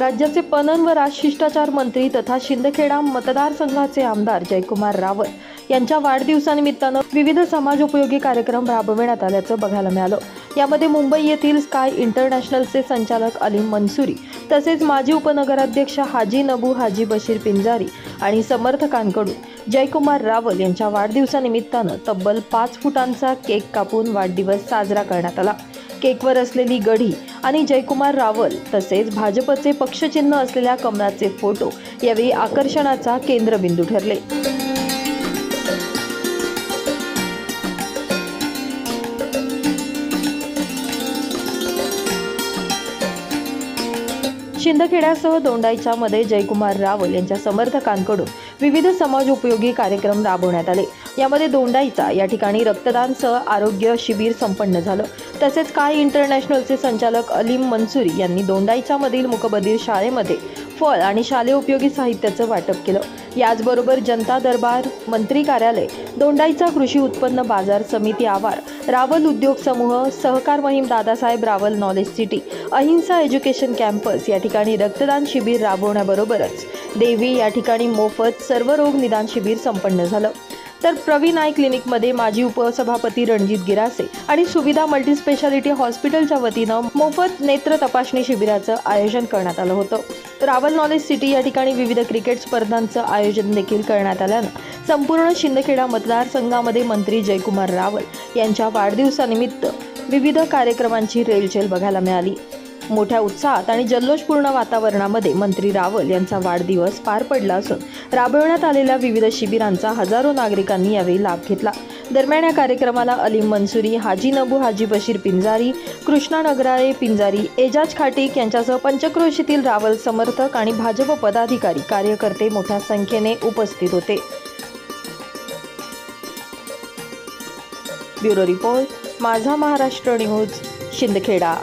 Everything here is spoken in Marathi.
राज्याचे पणन व राजशिष्टाचार मंत्री तथा शिंदखेडा मतदारसंघाचे आमदार जयकुमार रावल यांच्या वाढदिवसानिमित्तानं विविध समाजोपयोगी कार्यक्रम राबविण्यात आल्याचं बघायला मिळालं. यामध्ये मुंबई येथील स्काय इंटरनॅशनलचे संचालक अलीम मनसुरी तसेच माजी उपनगराध्यक्ष हाजी नबू हाजी बशीर पिंजारी आणि समर्थकांकडून जयकुमार रावल यांच्या वाढदिवसानिमित्तानं तब्बल पाच फुटांचा केक कापून वाढदिवस साजरा करण्यात आला. केकवर असलेली गढी आणि जयकुमार रावल तसेच भाजपचे पक्षचिन्ह असलेल्या कमळाचे फोटो यावेळी आकर्षणाचा केंद्रबिंदू ठरले. शिंदखेड्यासह दोंडाईच्या मध्ये जयकुमार रावल यांच्या समर्थकांकडून विविध समाज उपयोगी कार्यक्रम राबवण्यात आले. यामध्ये दोंडाईचा या ठिकाणी रक्तदान सह आरोग्य शिबिर संपन्न झालं. तसेच काय इंटरनॅशनलचे संचालक अलीम मनसुरी यांनी दोंडाईच्या मधील मुकबधीर शाळेमध्ये फळ आणि शालेय उपयोगी साहित्याचं वाटप केलं. याचबरोबर जनता दरबार मंत्री कार्यालय दोंडाईचा कृषी उत्पन्न बाजार समिती आवार रावल उद्योग समूह सहकार मोहीम Dadasaheb Rawal knowledge city Ahimsa education campus या ठिकाणी रक्तदान शिबिर राबवण्याबरोबरच देवी या ठिकाणी मोफत सर्व रोग निदान शिबिर संपन्न झालं. तर प्रवीण आय क्लिनिकमध्ये माजी उपसभापती रणजित गिरासे आणि सुविधा मल्टीस्पेशालिटी हॉस्पिटलच्या वतीनं मोफत नेत्र तपासणी शिबिराचं आयोजन करण्यात आलं होतं. रावल नॉलेज सिटी या ठिकाणी विविध क्रिकेट स्पर्धांचं आयोजन देखील करण्यात आल्यानं संपूर्ण शिंदखेडा मतदारसंघामध्ये मंत्री जयकुमार रावल यांच्या वाढदिवसानिमित्त विविध कार्यक्रमांची रेलचेल बघायला मिळाली. मोठ्या उत्साहात आणि जल्लोषपूर्ण वातावरणामध्ये मंत्री रावल यांचा वाढदिवस पार पडला असून राबवण्यात आलेल्या विविध शिबिरांचा हजारो नागरिकांनी यावेळी लाभ घेतला. दरम्यान या कार्यक्रमाला अलीम मंसुरी हाजी नबू हाजी बशीर पिंजारी कृष्णा नगराळे पिंजारी एजाज खाटीक यांच्यासह पंचक्रोशीतील रावल समर्थक आणि भाजप पदाधिकारी कार्यकर्ते मोठ्या संख्येने उपस्थित होते. ब्युरो रिपोर्ट माझा महाराष्ट्र न्यूज शिंदखेडा.